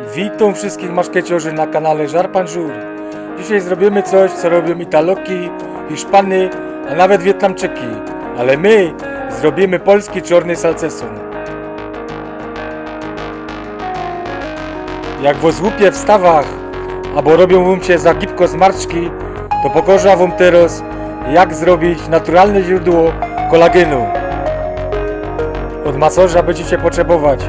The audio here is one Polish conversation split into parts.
Witam wszystkich maszkeciorzy na kanale Żarpan Żur. Dzisiaj zrobimy coś, co robią Italoki, Hiszpany, a nawet Wietnamczyki. Ale my zrobimy polski czarny salceson. Jak was łupie w stawach, albo robią wam się za gibko zmarszczki, to pokorza wam teraz, jak zrobić naturalne źródło kolagenu. Od masorza będziecie potrzebować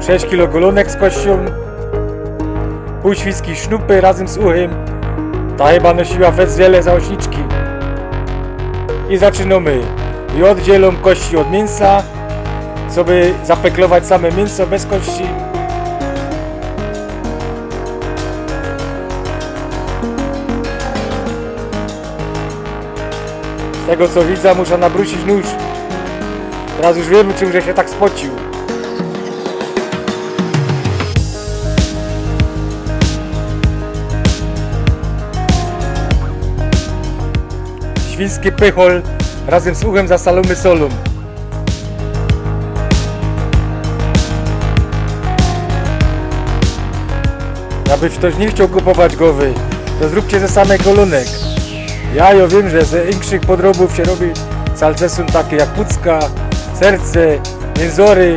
6 kg golonek z kością, pół świski sznupy razem z uchem. Ta chyba nosiła wiele zaośniczki. I zaczynamy. I oddzielą kości od mięsa, co by zapeklować same mięso bez kości. Z tego co widzę, muszę nabrusić nóż. Teraz już wiem, czym że się tak spocił. Świński pychol razem z uchem zasalony solą. Aby ktoś nie chciał kupować gowy, to zróbcie ze samych golunek. Ja jo wiem, że ze większych podrobów się robi salcesun takie jak pucka, serce, mięzory,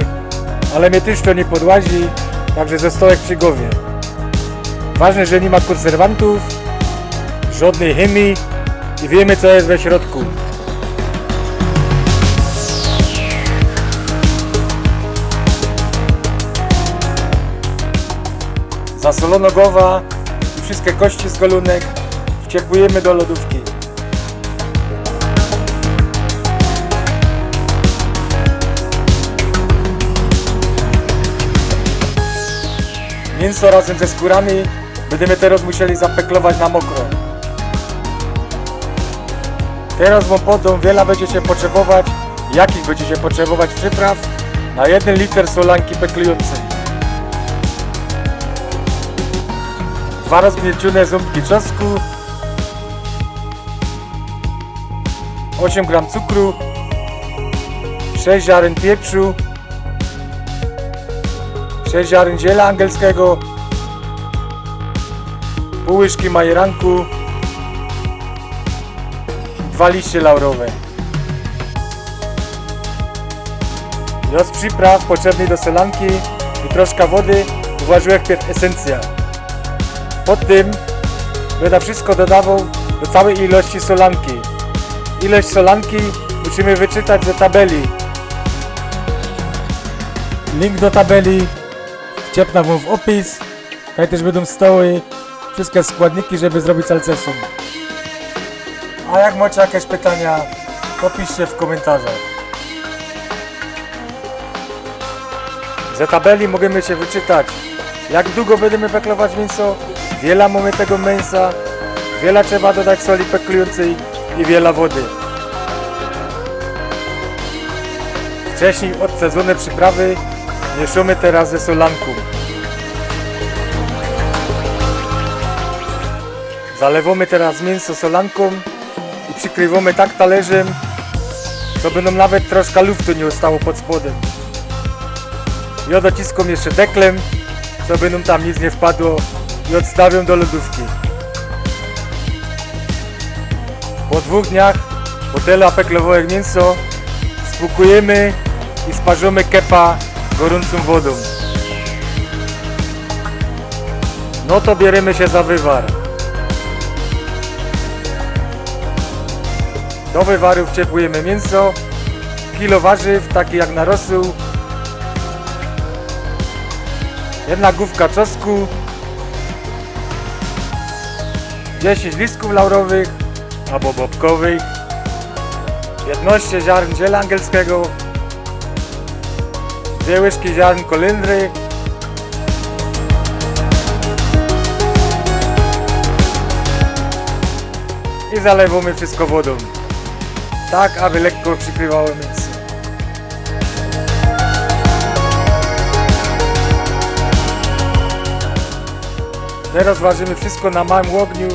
ale mnie też to nie podłazi, także zostałek przy głowie. Ważne, że nie ma konserwantów, żadnej chemii i wiemy co jest we środku. Zasolono głowa i wszystkie kości z golunek wciepujemy do lodówki. Mięso razem ze skórami będziemy teraz musieli zapeklować na mokro. Teraz wam podam, wiele będziecie potrzebować, jakich będziecie potrzebować? Przypraw na 1 liter solanki peklującej. Dwa rozgniecione ząbki czosnku, 8 gram cukru, 6 ziaren pieprzu, 6 ziaren ziela angielskiego, pół łyżki majeranku, dwa liście laurowe. Od przypraw potrzebnych do solanki i troszkę wody uważałem pierw esencja. Po tym będę wszystko dodawał do całej ilości solanki. Ilość solanki musimy wyczytać ze tabeli. Link do tabeli wciepnę wam w opis. Tutaj też będą stały wszystkie składniki, żeby zrobić salcesun. A jak macie jakieś pytania, to piszcie w komentarzach. Ze tabeli możemy się wyczytać, jak długo będziemy peklować mięso, wiele mamy tego mięsa, wiele trzeba dodać soli peklującej i wiele wody. Wcześniej odsadzone przyprawy mieszamy teraz ze solanką. Zalewamy teraz mięso solanką i przykrywamy tak talerzem, to będą nawet troszkę luftu nie ustało pod spodem. Ja dociskam jeszcze deklem, co by nam tam nic nie wpadło i odstawiam do lodówki. Po dwóch dniach po tyle apeklowe mięso spłukujemy i sparzymy kepa gorącą wodą. No to bierzemy się za wywar. Do wywaru wciepujemy mięso, kilo warzyw, takie jak na rosół, jedna główka czosnku, 10 listków laurowych albo bobkowych, 15 ziarn ziela angielskiego, dwie łyżki ziarn kolendry, i zalewamy wszystko wodą, tak aby lekko przykrywało mięso. Teraz ważymy wszystko na małym ogniu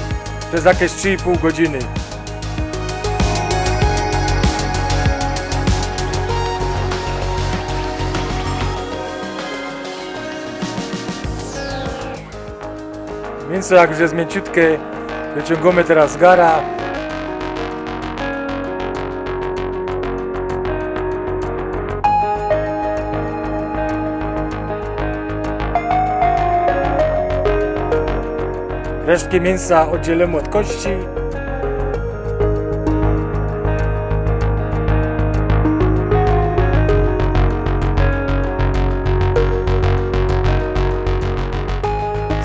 przez jakieś 3,5 godziny. Mięso jak już jest mięciutkie, wyciągamy teraz gara. Resztki mięsa oddzielimy od kości.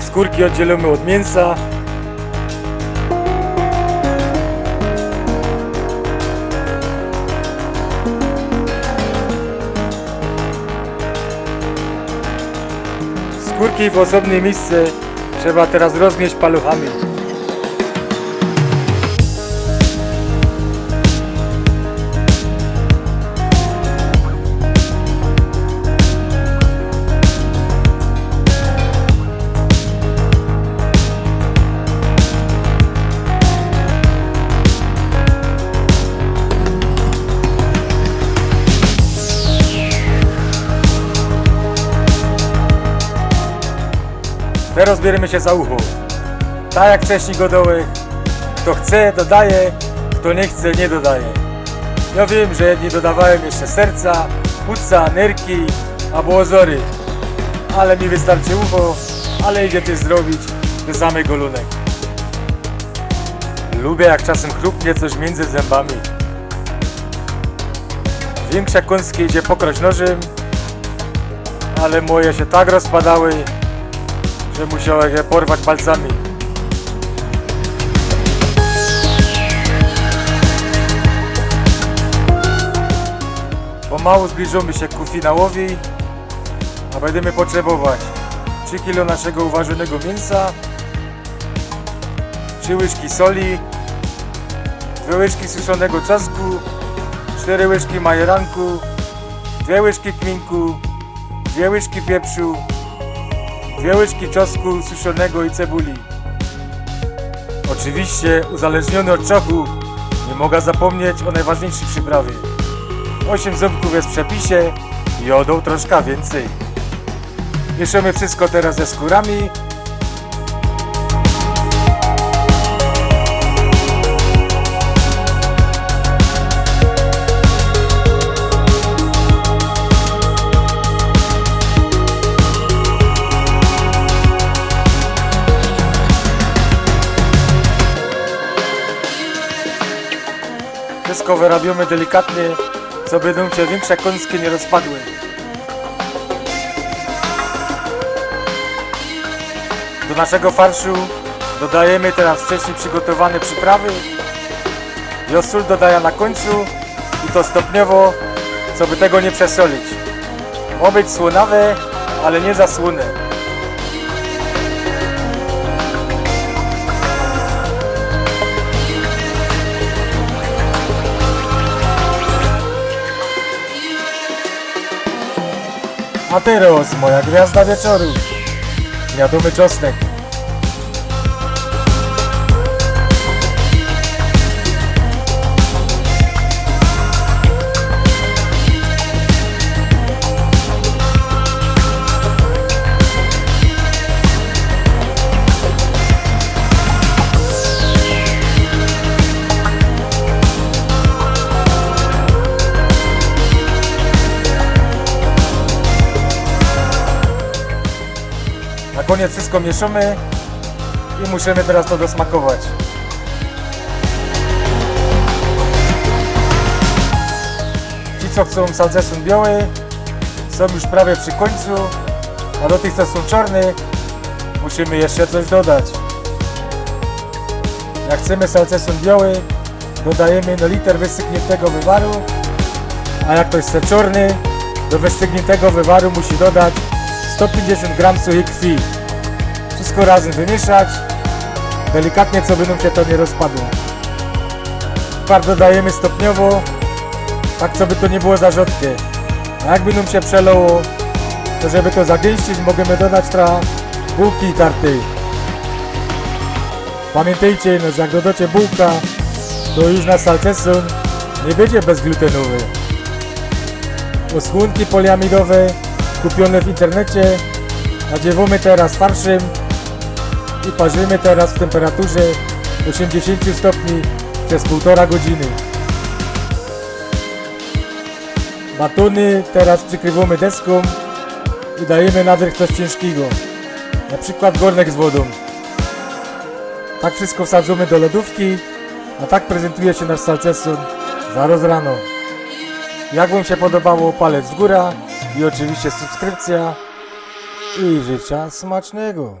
Skórki oddzielimy od mięsa. Skórki w osobne miejsce trzeba teraz roznieść paluchami. Teraz bierzemy się za ucho. Tak jak wcześniej godowych. Kto chce, dodaje. Kto nie chce, nie dodaje. Ja wiem, że jedni dodawałem jeszcze serca, płuca, nerki albo ozory. Ale mi wystarczy ucho, ale idzie też zrobić samych golunek. Lubię jak czasem chrupnie coś między zębami. Większe kąski idzie pokroć nożem, ale moje się tak rozpadały, że musiałem je porwać palcami. Pomału zbliżamy się ku finałowi, a będziemy potrzebować 3 kg naszego uważonego mięsa, 3 łyżki soli, 2 łyżki suszonego czosnku, 4 łyżki majeranku, 2 łyżki kminku, 2 łyżki pieprzu, Dwie łyżki czosnku suszonego i cebuli. Oczywiście uzależniony od czochu nie mogę zapomnieć o najważniejszej przyprawie. 8 ząbków jest w przepisie i jodą troszkę więcej. Mieszamy wszystko teraz ze skórami. Wszystko wyrabiamy delikatnie, co będą się większe kąskie nie rozpadły. Do naszego farszu dodajemy teraz wcześniej przygotowane przyprawy. Ja sól dodaję na końcu i to stopniowo, co by tego nie przesolić. Ma być słonawe, ale nie za słone. A teraz moja gwiazda wieczoru. Wiadomy czosnek. Na koniec wszystko mieszamy i musimy teraz to dosmakować. Ci co chcą salcesun biały są już prawie przy końcu, a do tych co są czarne musimy jeszcze coś dodać. Jak chcemy salcesun biały dodajemy no liter wystygniętego wywaru, a jak ktoś chce czarny do wystygniętego wywaru musi dodać 150 gram suchej krwi. Wszystko razem wymieszać. Delikatnie, co będą się to nie rozpadło. Par dodajemy stopniowo, tak co by to nie było za rzodkie. A jak będą się przelało, to żeby to zagęścić, możemy dodać trochę bułki tartej. Pamiętajcie, no, jak dodacie bułka, to już na salceson nie będzie bezglutenowy. Osłonki poliamidowe kupione w internecie. Nadziewamy teraz farszem i parzymy teraz w temperaturze 80 stopni przez półtora godziny. Batony teraz przykrywamy deską i dajemy na coś ciężkiego. Na przykład gornek z wodą. Tak wszystko wsadzamy do lodówki, a tak prezentuje się nasz salceson zaraz rano. Jak Wam się podobało, palec w górę i oczywiście subskrypcja i życzę smacznego.